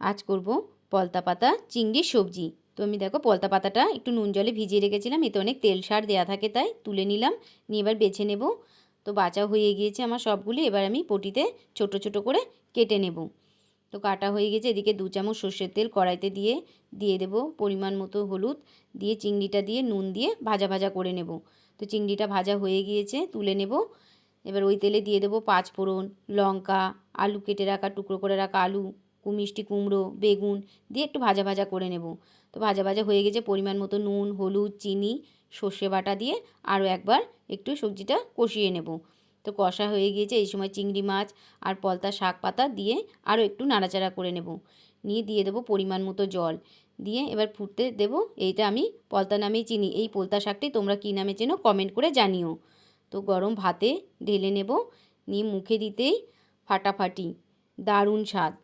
আজ করব পলতা পাতা, চিংড়ির সবজি। তো আমি দেখো পলতা পাতাটা একটু নুন জলে ভিজিয়ে রেখেছিলাম, এতে অনেক তেল সার দেওয়া থাকে, তাই তুলে নিলাম, নিয়ে এবার বেছে নেব। তো বাছা হয়ে গিয়েছে আমার সবগুলি, এবার আমি পটিতে ছোট ছোট করে কেটে নেব। তো কাটা হয়ে গেছে, এদিকে দু চামচ সর্ষের তেল কড়াইতে দিয়ে দিয়ে দেব পরিমাণ মতো হলুদ, দিয়ে চিংড়িটা দিয়ে নুন দিয়ে ভাজা ভাজা করে নেব। তো চিংড়িটা ভাজা হয়ে গিয়েছে, তুলে নেব। এবার ওই তেলে দিয়ে দেবো পাঁচ ফোড়ন লঙ্কা, আলু কেটে রাখা, টুকরো করে রাখা আলু মিষ্টি কুমড়ো, বেগুন দিয়ে একটু ভাজা ভাজা করে নেব। তো ভাজা ভাজা হয়ে গেছে, পরিমাণ মতো নুন, হলুদ, চিনি, সর্ষে বাটা দিয়ে আরও একবার একটু সবজিটা কষিয়ে নেব। তো কষা হয়ে গিয়েছে, এই সময় চিংড়ি মাছ আর পলতা শাক পাতা দিয়ে আরও একটু নাড়াচাড়া করে নেব। নিয়ে দিয়ে দেবো পরিমাণ মতো জল। দিয়ে এবার ফুটতে দেব, এইটা আমি পলতা নামেই চিনি, এই পলতা শাকটি তোমরা কী নামে চেনো কমেন্ট করে জানিও। তো গরম ভাতে ঢেলে নেব, নিয়ে মুখে দিতেই ফাটাফাটি, দারুণ স্বাদ।